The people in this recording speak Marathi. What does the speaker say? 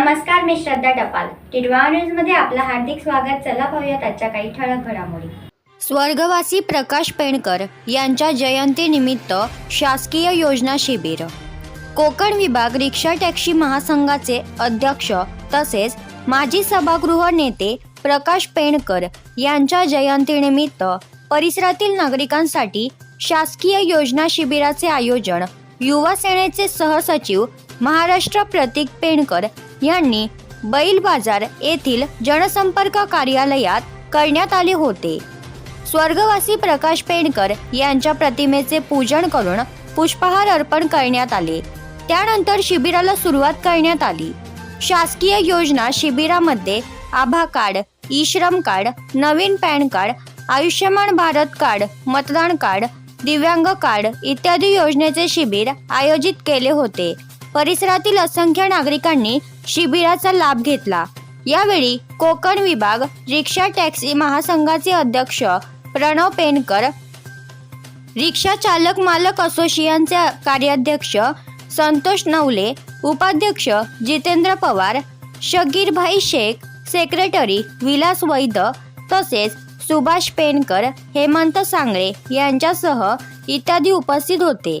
नमस्कार मी श्रद्धा टपाल. टिडवा न्यूजमध्ये आपलं हार्दिक स्वागत. चला पाहूयात आजच्या काही ठळक घडामोडी. स्वर्गवासी प्रकाश पेणकर यांच्या जयंतीनिमित्त शासकीय योजना शिबिर. कोकण विभाग रिक्षा टॅक्सी महासंघाचे अध्यक्ष तसेच माजी सभागृह नेते प्रकाश पेणकर यांच्या जयंतीनिमित्त परिसरातील नागरिकांसाठी शासकीय योजना शिबिराचे आयोजन युवा सेनेचे सहसचिव महाराष्ट्र प्रतीक पेणकर यांनी बैल बाजार येथील जनसंपर्क कार्यालयात करण्यात आले होते. स्वर्गवासी प्रकाश पेणकर यांच्या प्रतिमेचे पूजन करून पुष्पहार अर्पण करण्यात आले. त्यानंतर शिबिराला सुरुवात करण्यात आली. शासकीय योजना शिबिरामध्ये आभा कार्ड ई श्रम कार्ड नवीन PAN card Ayushman Bharat card मतदान कार्ड दिव्यांग कार्ड इत्यादी योजनेचे शिबिर आयोजित केले होते. परिसरातील असंख्य नागरिकांनी शिबिराचा लाभ घेतला. यावेळी कोकण विभाग रिक्षा टॅक्सी महासंघाचे अध्यक्ष प्रणव पेनकर रिक्षा चालक मालक असोसिएशनचे कार्याध्यक्ष संतोष नवले उपाध्यक्ष जितेंद्र पवार शकीरभाई शेख सेक्रेटरी विलास वैद तसेच सुभाष पेनकर हेमंत सांगळे यांच्यासह इत्यादी उपस्थित होते.